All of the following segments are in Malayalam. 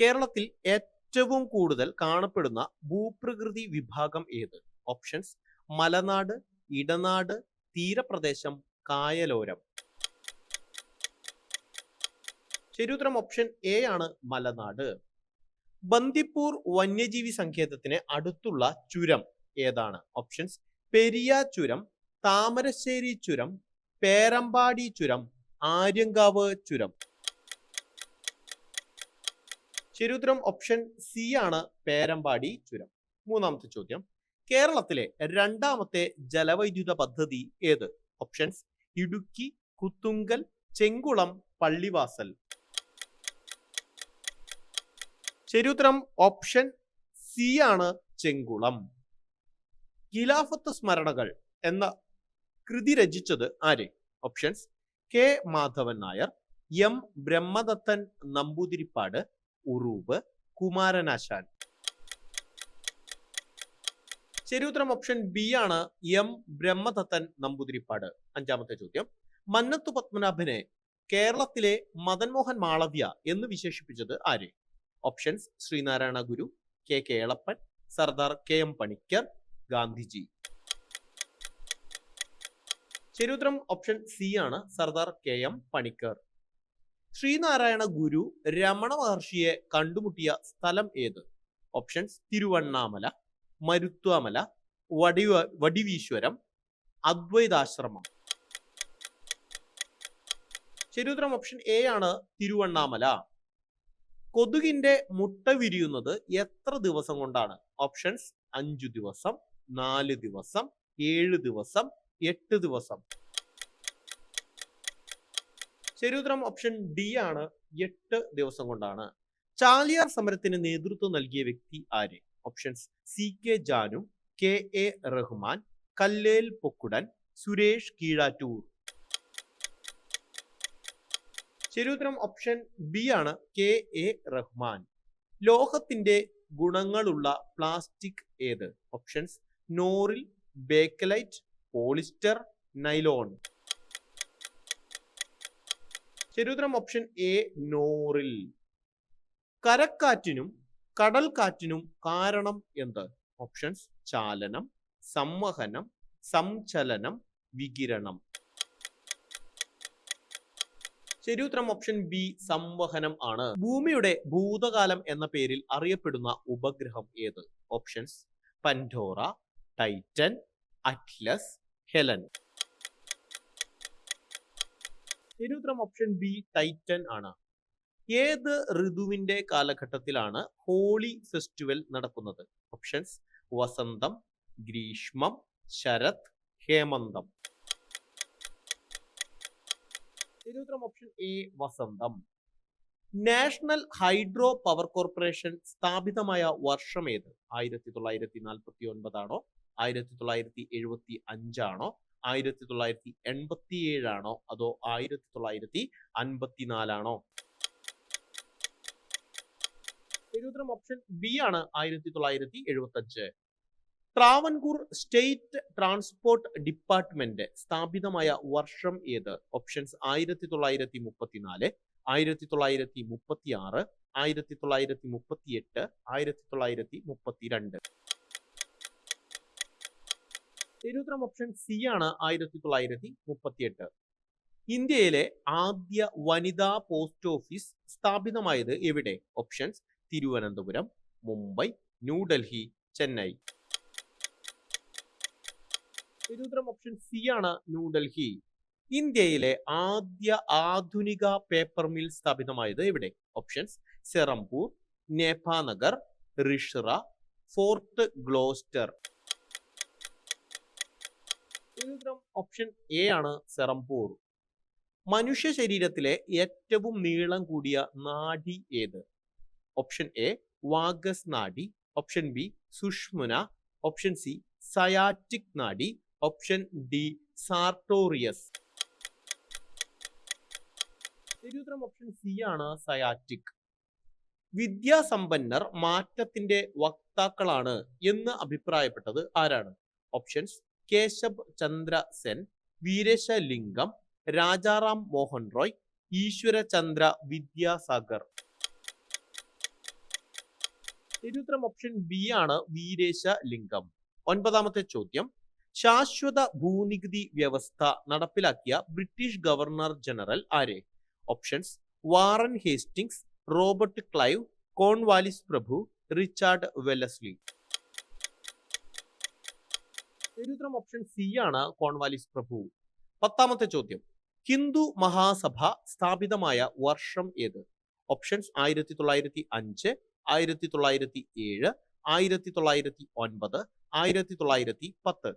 കേരളത്തിൽ ഏറ്റവും കൂടുതൽ കാണപ്പെടുന്ന ഭൂപ്രകൃതി വിഭാഗം ഏത്? ഓപ്ഷൻസ് മലനാട് ഇടനാട് തീരപ്രദേശം കായലോരം. ശരിയുത്തരം ഓപ്ഷൻ എ ആണ് മലനാട്. ബന്ദിപ്പൂർ വന്യജീവി സങ്കേതത്തിന് അടുത്തുള്ള ചുരം ഏതാണ്? ഓപ്ഷൻസ് പെരിയ ചുരം താമരശ്ശേരി ചുരം പേരമ്പാടി ചുരം ആര്യങ്കാവ് ചുരം. ശരിയുത്തരം ഓപ്ഷൻ സി ആണ് പേരമ്പാടി ചുരം. മൂന്നാമത്തെ ചോദ്യം. കേരളത്തിലെ രണ്ടാമത്തെ ജലവൈദ്യുത പദ്ധതി ഏത്? ഓപ്ഷൻസ് ഇടുക്കി കുത്തുങ്കൽ ചെങ്കുളം പള്ളിവാസൽ. ശരിയുത്തരം ഓപ്ഷൻ സി ആണ് ചെങ്കുളം. ഖിലാഫത്ത് സ്മരണകൾ എന്ന കൃതി രചിച്ചത് ആര്? Options K. Madhavan Nair M. Brahmadathan Namboothiripad Uroob Kumaranasan ശരിയുത്തരം ഓപ്ഷൻ ബി ആണ് എം ബ്രഹ്മദത്തൻ നമ്പൂതിരിപ്പാട്. അഞ്ചാമത്തെ ചോദ്യം. മന്നത്തു പത്മനാഭനെ കേരളത്തിലെ മദൻ മോഹൻ മാളവ്യ എന്ന് വിശേഷിപ്പിച്ചത് ആര്? Options Sreenarayana Guru K. Kelappan Sardar K. M. Panicker Gandhiji. ശരിയുത്തരം ഓപ്ഷൻ സി ആണ് സർദാർ കെ. എം. പണിക്കർ. ശ്രീനാരായണ ഗുരു രമണ മഹർഷിയെ കണ്ടുമുട്ടിയ സ്ഥലം ഏത്? ഓപ്ഷൻസ് തിരുവണ്ണാമല മരുത്വാമല വടിവ വടിവീശ്വരം അദ്വൈതാശ്രമം. ശരിയുത്തരം ഓപ്ഷൻ എ ആണ് തിരുവണ്ണാമല. കൊതുകിന്റെ മുട്ട വിരിയുന്നത് എത്ര ദിവസം കൊണ്ടാണ്? ഓപ്ഷൻസ് അഞ്ചു ദിവസം നാല് ദിവസം ഏഴ് ദിവസം എട്ട് ദിവസം. ശരിയുത്തരം ഓപ്ഷൻ ഡി ആണ് എട്ട് ദിവസം കൊണ്ടാണ്. ചാലിയാർ സമരത്തിന് നേതൃത്വം നൽകിയ വ്യക്തി ആര്? Options C K Janu K A Rahman Kallel Pokkudan Suresh Keezhattoor. ശരിയുത്തരം ഓപ്ഷൻ ബി ആണ് കെ എ റഹ്മാൻ. ലോഹത്തിന്റെ ഗുണങ്ങളുള്ള പ്ലാസ്റ്റിക് ഏത്? Options Noryl bakelite polyester nylon ശരിയുത്തരം ഓപ്ഷൻ എ നോറിൽ. കരക്കാറ്റിനും കടൽക്കാറ്റിനും കാരണം എന്ത്? ഓപ്ഷൻസ് ചാലനം സംവഹനം സംചലനം വികിരണം. ശരിയുത്തരം ഓപ്ഷൻ ബി സംവഹനം ആണ്. ഭൂമിയുടെ ഭൂതകാലം എന്ന പേരിൽ അറിയപ്പെടുന്ന ഉപഗ്രഹം ഏത്? Options Pandora Titan Atlas Helen ശരിയുത്തരം ഓപ്ഷൻ ബി ടൈറ്റൻ ആണ്. ഏത് ഋതുവിന്റെ കാലഘട്ടത്തിലാണ് ഹോളി ഫെസ്റ്റിവൽ നടക്കുന്നത്? ഓപ്ഷൻസ് വസന്തം ഗ്രീഷ്മം ശരത് ഹേമന്തം. ശരിയുത്തരം ഓപ്ഷൻ എ വസന്തം. നാഷണൽ ഹൈഡ്രോ പവർ കോർപ്പറേഷൻ സ്ഥാപിതമായ വർഷം ഏത്? ആയിരത്തി തൊള്ളായിരത്തി നാൽപ്പത്തി ഒൻപതാണോ ആയിരത്തി തൊള്ളായിരത്തി എഴുപത്തി അഞ്ചാണോ ആയിരത്തി തൊള്ളായിരത്തി എൺപത്തി ഏഴാണോ അതോ ആയിരത്തി തൊള്ളായിരത്തി അൻപത്തിനാലാണോ ഉത്തരം ഓപ്ഷൻ ബി ആണ് ആയിരത്തി തൊള്ളായിരത്തി എഴുപത്തി അഞ്ച് ട്രാവൻകൂർ സ്റ്റേറ്റ് ട്രാൻസ്പോർട്ട് ഡിപ്പാർട്ട്മെന്റ് സ്ഥാപിതമായ വർഷം ഏത്? ഓപ്ഷൻസ് ആയിരത്തി തൊള്ളായിരത്തി മുപ്പത്തിനാല് ആയിരത്തി തൊള്ളായിരത്തി മുപ്പത്തി ആറ് ആയിരത്തി തൊള്ളായിരത്തി മുപ്പത്തി എട്ട് ആയിരത്തി തൊള്ളായിരത്തി മുപ്പത്തിരണ്ട് ശരിയുത്തരം ഓപ്ഷൻ സി ആണ് ആയിരത്തി തൊള്ളായിരത്തി മുപ്പത്തിയെട്ട് ഇന്ത്യയിലെ ആദ്യ വനിതാ പോസ്റ്റ് ഓഫീസ് സ്ഥാപിതമായത് എവിടെ? ഓപ്ഷൻസ് തിരുവനന്തപുരം മുംബൈ ന്യൂഡൽഹി ചെന്നൈ. ശരിയുത്തരം ഓപ്ഷൻ സി ആണ് ന്യൂഡൽഹി ഇന്ത്യയിലെ ആദ്യ ആധുനിക പേപ്പർ മിൽ സ്ഥാപിതമായത് എവിടെ? Options Serampore Nepanagar Rishra Fort Gloster. ശരിയുത്തരം ഓപ്ഷൻ എ ആണ് സെറംപൂർ. മനുഷ്യ ശരീരത്തിലെ ഏറ്റവും നീളം കൂടിയ നാഡി ഏത്? ഓപ്ഷൻ എ വാഗസ് നാഡി. Option B Sushumna. Option C sciatic നാഡി. Option D sartorius. ശരിയുത്തരം ഓപ്ഷൻ സി ആണ് സയാറ്റിക്. വിദ്യാസമ്പന്നർ മാറ്റത്തിന്റെ വക്താക്കളാണ് എന്ന് അഭിപ്രായപ്പെട്ടത് ആരാണ്? ഓപ്ഷൻസ് കേശബ് ചന്ദ്ര സെൻ വീരേശലിംഗം രാജാറാം മോഹൻ റോയ് ഈശ്വരചന്ദ്ര വിദ്യാസാഗർ. ശരിയുത്തരം ഓപ്ഷൻ ബി ആണ് വീരേശ ലിംഗം ഒൻപതാമത്തെ ചോദ്യം. ശാശ്വത ഭൂനികുതി വ്യവസ്ഥ നടപ്പിലാക്കിയ ബ്രിട്ടീഷ് ഗവർണർ ജനറൽ ആരെ? Options Warren Hastings Robert Clive Cornwallis പ്രഭു റിച്ചാർഡ് വെല്ലസ്ലി. ശരിയുത്തരം ഓപ്ഷൻ സി ആണ് കോൺവാലിസ് പ്രഭു. പത്താമത്തെ ചോദ്യം. ഹിന്ദു മഹാസഭ സ്ഥാപിതമായ വർഷം ഏത്? ഓപ്ഷൻസ് ആയിരത്തി തൊള്ളായിരത്തി അഞ്ച് ആയിരത്തി തൊള്ളായിരത്തി ഏഴ് ആയിരത്തി തൊള്ളായിരത്തി ഒൻപത് ആയിരത്തി തൊള്ളായിരത്തി പത്ത്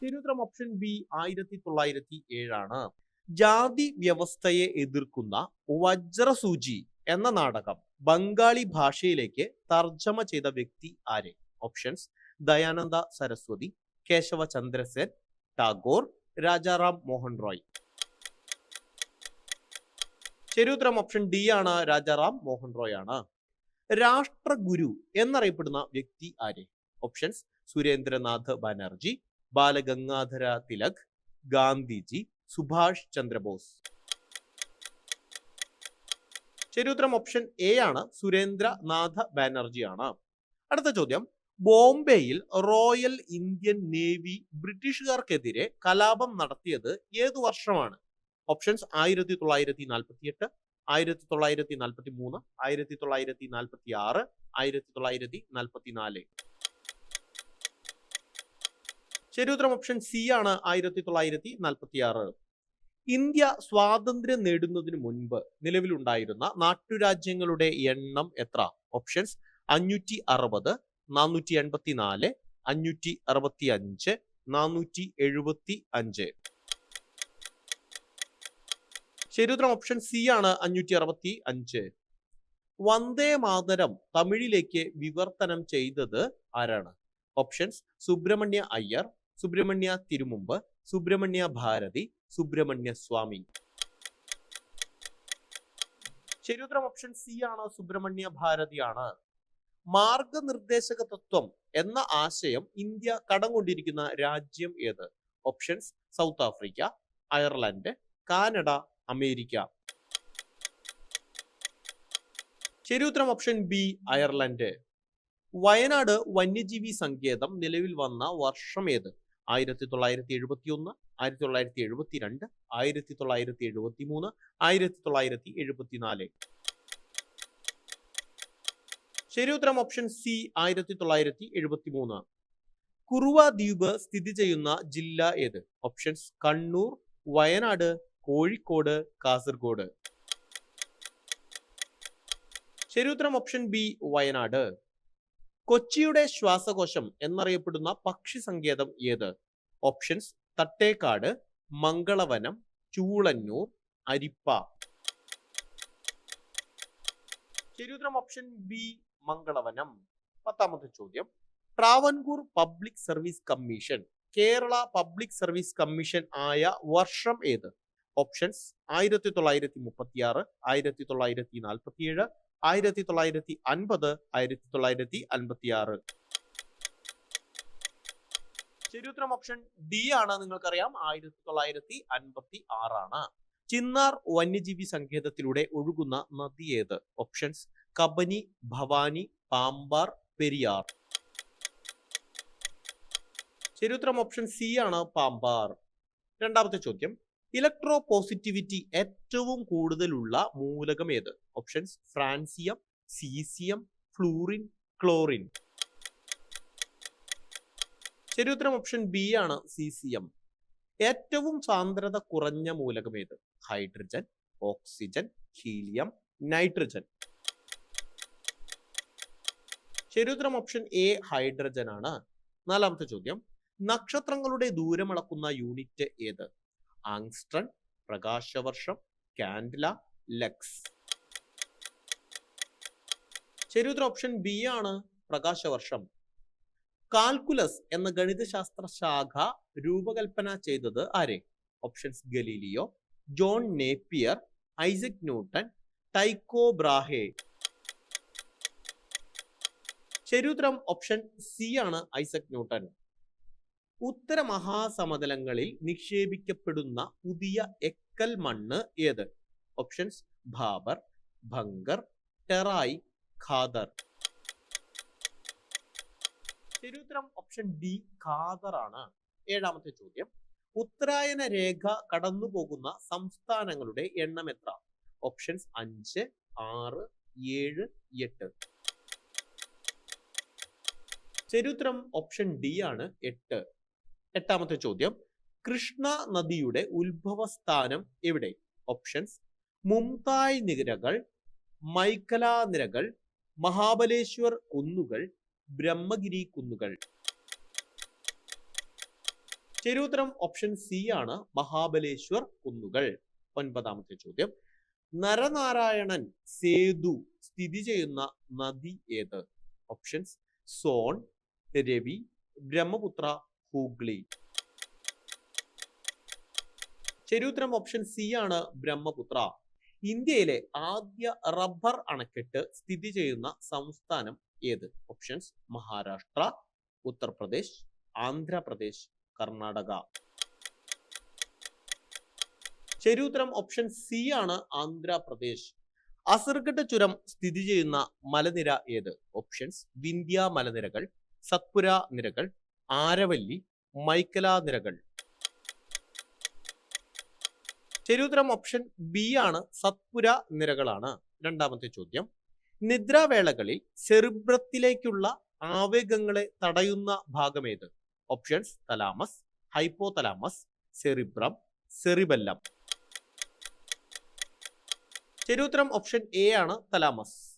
തിരുത്തരം ഓപ്ഷൻ ബി ആയിരത്തി തൊള്ളായിരത്തി ഏഴാണ് ജാതി വ്യവസ്ഥയെ എതിർക്കുന്ന വജ്രസൂചി എന്ന നാടകം ബംഗാളി ഭാഷയിലേക്ക് തർജമ ചെയ്ത വ്യക്തി ആരെ? ഓപ്ഷൻസ് ദയാനന്ദ സരസ്വതി കേശവ ചന്ദ്രസേൻ ടാഗോർ രാജാറാം മോഹൻ റോയ് ശരിയുത്തരം ഓപ്ഷൻ ഡി ആണ് രാജാറാം മോഹൻ റോയ് ആണ്. രാഷ്ട്രഗുരു എന്നറിയപ്പെടുന്ന വ്യക്തി ആര്? ഓപ്ഷൻസ് സുരേന്ദ്രനാഥ് ബാനർജി ബാലഗംഗാധര തിലക് ഗാന്ധിജി സുഭാഷ് ചന്ദ്രബോസ്. ശരിയുത്തരം ഓപ്ഷൻ എ ആണ് സുരേന്ദ്രനാഥ് ബാനർജി ആണ്. അടുത്ത ചോദ്യം ബോംബെയിൽ റോയൽ ഇന്ത്യൻ നേവി ബ്രിട്ടീഷുകാർക്കെതിരെ കലാപം നടത്തിയത് ഏതു വർഷമാണ്? ഓപ്ഷൻസ് ആയിരത്തി തൊള്ളായിരത്തി നാൽപ്പത്തി എട്ട് ആയിരത്തി തൊള്ളായിരത്തി നാൽപ്പത്തി മൂന്ന് ആയിരത്തി തൊള്ളായിരത്തി നാൽപ്പത്തി ആറ് ആയിരത്തി തൊള്ളായിരത്തി നാൽപ്പത്തി നാല് ശരിയുത്തരം ഓപ്ഷൻ സി ആണ് ആയിരത്തി തൊള്ളായിരത്തി നാൽപ്പത്തി ആറ് ഇന്ത്യ സ്വാതന്ത്ര്യം നേടുന്നതിന് മുൻപ് നിലവിലുണ്ടായിരുന്ന നാട്ടുരാജ്യങ്ങളുടെ എണ്ണം എത്ര? ഓപ്ഷൻസ് അഞ്ഞൂറ്റി അറുപത് നാനൂറ്റി എൺപത്തി നാല് അഞ്ഞൂറ്റി അറുപത്തി അഞ്ച് നാനൂറ്റി എഴുപത്തി അഞ്ച് ശരിയുത്തരം ഓപ്ഷൻ സി ആണ് അഞ്ഞൂറ്റി അറുപത്തി അഞ്ച് വന്ദേ മാതരം തമിഴിലേക്ക് വിവർത്തനം ചെയ്തത് ആരാണ്? ഓപ്ഷൻസ് സുബ്രഹ്മണ്യ അയ്യർ സുബ്രഹ്മണ്യ തിരുമുമ്പ് സുബ്രഹ്മണ്യ ഭാരതി സുബ്രഹ്മണ്യ സ്വാമി. ശരിയുത്തരം ഓപ്ഷൻ സി ആണ് സുബ്രഹ്മണ്യ ഭാരതിയാണ്. മാർഗനിർദ്ദേശക തത്വം എന്ന ആശയം ഇന്ത്യ കടം കൊണ്ടിരിക്കുന്ന രാജ്യം ഏത്? Options South Africa Ireland Canada America ശരിയുത്തരം ഓപ്ഷൻ ബി അയർലൻഡ് വയനാട് വന്യജീവി സങ്കേതം നിലവിൽ വന്ന വർഷം ഏത്? ആയിരത്തി തൊള്ളായിരത്തി എഴുപത്തി ഒന്ന് ആയിരത്തി തൊള്ളായിരത്തി എഴുപത്തി രണ്ട് ആയിരത്തി തൊള്ളായിരത്തി എഴുപത്തി മൂന്ന് ആയിരത്തി തൊള്ളായിരത്തി എഴുപത്തിനാല് ശരിയുത്തരം ഓപ്ഷൻ സി ആയിരത്തി തൊള്ളായിരത്തി എഴുപത്തി മൂന്ന് കുറുവ ദ്വീപ് സ്ഥിതി ചെയ്യുന്ന ജില്ല ഏത്? ഓപ്ഷൻസ് കണ്ണൂർ വയനാട് കോഴിക്കോട് കാസർഗോഡ്. ശരി ഉത്തരം ഓപ്ഷൻ ബി വയനാട്. കൊച്ചിയുടെ ശ്വാസകോശം എന്നറിയപ്പെടുന്ന പക്ഷി സങ്കേതം ഏത്? ഓപ്ഷൻസ് തട്ടേക്കാട് മംഗളവനം ചൂളന്നൂർ അരിപ്പ. ശരി ഉത്തരം ഓപ്ഷൻ ബി മംഗളവനം. പത്താമത്തെ ചോദ്യം. Travancore Public Service Commission Kerala Public Service Commission ആയ വർഷം ഏത്? ഓപ്ഷൻസ് ആയിരത്തി തൊള്ളായിരത്തി മുപ്പത്തി ആറ് ആയിരത്തി തൊള്ളായിരത്തി നാൽപ്പത്തി ഏഴ് ആയിരത്തി തൊള്ളായിരത്തി അൻപത് ആയിരത്തി തൊള്ളായിരത്തി അൻപത്തി ആറ് ശരിയുത്തരം ഓപ്ഷൻ ഡി ആണ് നിങ്ങൾക്കറിയാം. ആയിരത്തി തൊള്ളായിരത്തി അൻപത്തി ആറാണ് ചിന്നാർ വന്യജീവി സങ്കേതത്തിലൂടെ ഒഴുകുന്ന നദി ഏത്? ഓപ്ഷൻസ് കബനി ഭവാനി പാമ്പാർ പെരിയാർ. ശരിയുത്തരം ഓപ്ഷൻ സി ആണ് പാമ്പാർ. രണ്ടാമത്തെ ചോദ്യം. ഇലക്ട്രോ പോസിറ്റിവിറ്റി ഏറ്റവും കൂടുതലുള്ള മൂലകം ഏത്? Options francium caesium fluorine chlorine. ശരിയുത്തരം ഓപ്ഷൻ ബി ആണ് സീസിയം. ഏറ്റവും സാന്ദ്രത കുറഞ്ഞ മൂലകം ഏത്? Hydrogen oxygen helium nitrogen. ശരിയുത്തരം ഓപ്ഷൻ എ ഹൈഡ്രജൻ ആണ്. നാലാമത്തെ ചോദ്യം. നക്ഷത്രങ്ങളുടെ ദൂരം അളക്കുന്ന യൂണിറ്റ് ഏത്? ആങ്സ്ട്രൺ പ്രകാശവർഷം കാൻഡില ലക്സ്. ശരിയുത്തരം ഓപ്ഷൻ ബി ആണ് പ്രകാശവർഷം. കാൽക്കുലസ് എന്ന ഗണിതശാസ്ത്ര ശാഖ രൂപകൽപ്പന ചെയ്തത് ആരെ? Options Galileo John Napier Isaac Newton Tycho Brahe. ശരിയുത്തരം ഓപ്ഷൻ സി ആണ് ഐസക് ന്യൂട്ടൺ ഉത്തര മഹാസമതലങ്ങളിൽ നിക്ഷേപിക്കപ്പെടുന്ന പുതിയ എക്കൽ മണ്ണ് ഏത്? ഓപ്ഷൻസ് ഭാബർ ഭങ്കർ ടെറായി ഖാദർ. ശരിയുത്തരം ഓപ്ഷൻ ഡി ഖാദർ ആണ്. ഏഴാമത്തെ ചോദ്യം. ഉത്തരായന രേഖ കടന്നു പോകുന്ന സംസ്ഥാനങ്ങളുടെ എണ്ണം എത്ര? ഓപ്ഷൻസ് അഞ്ച് ആറ് ഏഴ് എട്ട്. ശരിയുത്തരം ഓപ്ഷൻ ഡി ആണ് എട്ട്. എട്ടാമത്തെ ചോദ്യം. കൃഷ്ണ നദിയുടെ ഉത്ഭവസ്ഥാനം എവിടെ? ഓപ്ഷൻസ് മുംതായ് നിരകൾ മൈക്കല നിരകൾ മഹാബലേശ്വർ കുന്നുകൾ ബ്രഹ്മഗിരി കുന്നുകൾ. ചരിത്രം ഓപ്ഷൻ സി ആണ് മഹാബലേശ്വർ കുന്നുകൾ. ഒൻപതാമത്തെ ചോദ്യം. നരനാരായണൻ സേതു സ്ഥിതി ചെയ്യുന്ന നദി ഏത്? ഓപ്ഷൻസ് സോൺ രവി ബ്രഹ്മപുത്ര ഹൂഗ്ലി. ശരിയുത്തരം ഓപ്ഷൻ സി ആണ് ബ്രഹ്മപുത്ര. ഇന്ത്യയിലെ ആദ്യ റബ്ബർ അണക്കെട്ട് സ്ഥിതി ചെയ്യുന്ന സംസ്ഥാനം ഏത്? ഓപ്ഷൻസ് മഹാരാഷ്ട്ര ഉത്തർപ്രദേശ് ആന്ധ്രാപ്രദേശ് കർണാടക. ശരിയുത്തരം ഓപ്ഷൻ സി ആണ് ആന്ധ്രാപ്രദേശ്. അസർഗഡ് ചുരം സ്ഥിതി ചെയ്യുന്ന മലനിര ഏത്? ഓപ്ഷൻസ് വിന്ധ്യ മലനിരകൾ സത്പുര നിരകൾ ആരവല്ലി മൈക്കല നിരകൾ. ശരിയുത്തരം ഓപ്ഷൻ ബി ആണ് സത്പുര നിരകളാണ്. രണ്ടാമത്തെ ചോദ്യം. നിദ്രാവേളകളിൽ സെറിബ്രത്തിലേക്കുള്ള ആവേഗങ്ങളെ തടയുന്ന ഭാഗമേത്? Options thalamus hypothalamus cerebrum cerebellum ശരിയുത്തരം ഓപ്ഷൻ എ ആണ് തലാമസ്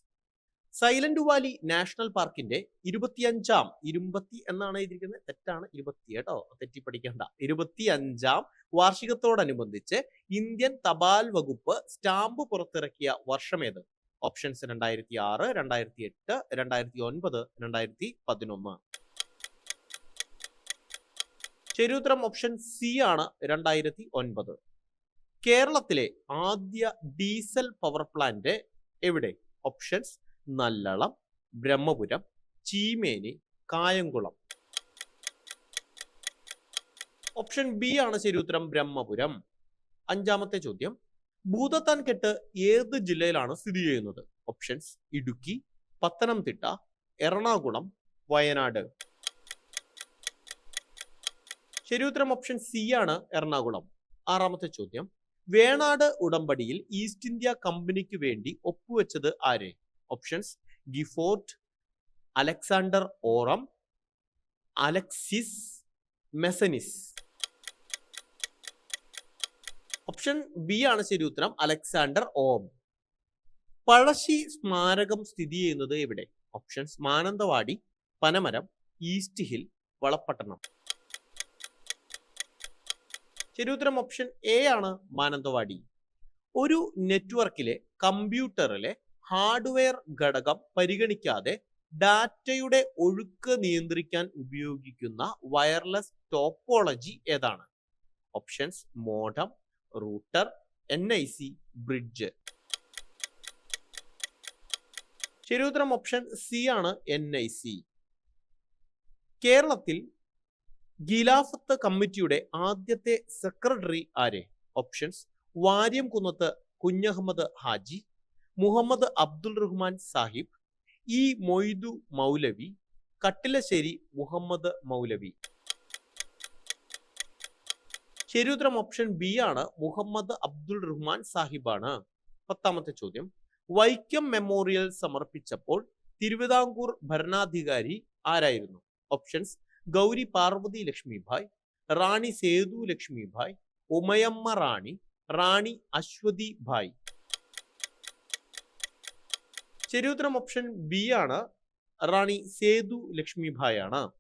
സൈലന്റ് വാലി നാഷണൽ പാർക്കിന്റെ ഇരുപത്തിയഞ്ചാം ഇരുപത്തി എന്നാണ് എഴുതിയിരിക്കുന്നത്. തെറ്റാണ്. ഇരുപത്തി കേട്ടോ. തെറ്റി പഠിക്കണ്ട ഇരുപത്തി അഞ്ചാം വാർഷികത്തോടനുബന്ധിച്ച് ഇന്ത്യൻ തപാൽ വകുപ്പ് സ്റ്റാമ്പ് പുറത്തിറക്കിയ വർഷമേത് ഓപ്ഷൻസ് രണ്ടായിരത്തി ആറ് രണ്ടായിരത്തി എട്ട് രണ്ടായിരത്തി ഒൻപത് രണ്ടായിരത്തി പതിനൊന്ന് ശരിയുത്തരം ഓപ്ഷൻ സി ആണ് രണ്ടായിരത്തി ഒൻപത് കേരളത്തിലെ ആദ്യ ഡീസൽ പവർ പ്ലാന്റ് എവിടെ? Options Nallalam Brahmapuram Cheemeni Kayamkulam. Option B ആണ് ശരി ഉത്തരം ബ്രഹ്മപുരം. അഞ്ചാമത്തെ ചോദ്യം. ഭൂതത്താൻ കെട്ട് ഏത് ജില്ലയിലാണ് സ്ഥിതി ചെയ്യുന്നത്? ഓപ്ഷൻസ് ഇടുക്കി പത്തനംതിട്ട എറണാകുളം വയനാട്. ശരി ഉത്തരം ഓപ്ഷൻ സി ആണ് എറണാകുളം. ആറാമത്തെ ചോദ്യം. വേണാട് ഉടമ്പടിയിൽ ഈസ്റ്റ് ഇന്ത്യ കമ്പനിക്ക് വേണ്ടി ഒപ്പുവെച്ചത് ആര്? Options Gyfford Alexander Orme Alexis Mesanis option B ആണ് ശരി ഉത്തരം. അലക്സാണ്ടർ ഓം പഴശ്ശി സ്മാരകം സ്ഥിതി ചെയ്യുന്നത് എവിടെ? Options Mananthavady Panamaram East Hill Valapattanam ശരി ഉത്തരം ഓപ്ഷൻ എ ആണ് മാനന്തവാടി. ഒരു നെറ്റ്വർക്കിലെ കമ്പ്യൂട്ടറിലെ ഹാർഡ്വെയർ ഘടകം പരിഗണിക്കാതെ ഡാറ്റയുടെ ഒഴുക്ക് നിയന്ത്രിക്കാൻ ഉപയോഗിക്കുന്ന വയർലെസ് ടോപ്പോളജി ഏതാണ്? Options modem router N I C bridge. ശരിയുത്തരം ഓപ്ഷൻ സി ആണ് എൻ ഐ സി കേരളത്തിൽ ഗിലാഫത്ത് കമ്മിറ്റിയുടെ ആദ്യത്തെ സെക്രട്ടറി ആരെ? ഓപ്ഷൻസ് വാര്യം കുന്നത്ത് കുഞ്ഞഹമ്മദ് ഹാജി. മുഹമ്മദ് അബ്ദുൾ റഹ്മാൻ സാഹിബ് ഇ മൊയ്തു മൗലവി കട്ടിലശ്ശേരി മുഹമ്മദ് മൗലവി. ശരിയുത്തരം ഓപ്ഷൻ ബി ആണ് മുഹമ്മദ് അബ്ദുൾ റഹ്മാൻ സാഹിബാണ്. പത്താമത്തെ ചോദ്യം. വൈക്കം മെമ്മോറിയൽ സമർപ്പിച്ചപ്പോൾ തിരുവിതാംകൂർ ഭരണാധികാരി ആരായിരുന്നു? ഓപ്ഷൻസ് ഗൗരി പാർവതി ലക്ഷ്മിഭായ് റാണി സേതു ലക്ഷ്മിഭായ് ഉമയമ്മ റാണി റാണി അശ്വതി ഭായ് ശരിയുത്തരം ഓപ്ഷൻ ബി ആണ്. റാണി സേതു ലക്ഷ്മിഭായ് ആണ്.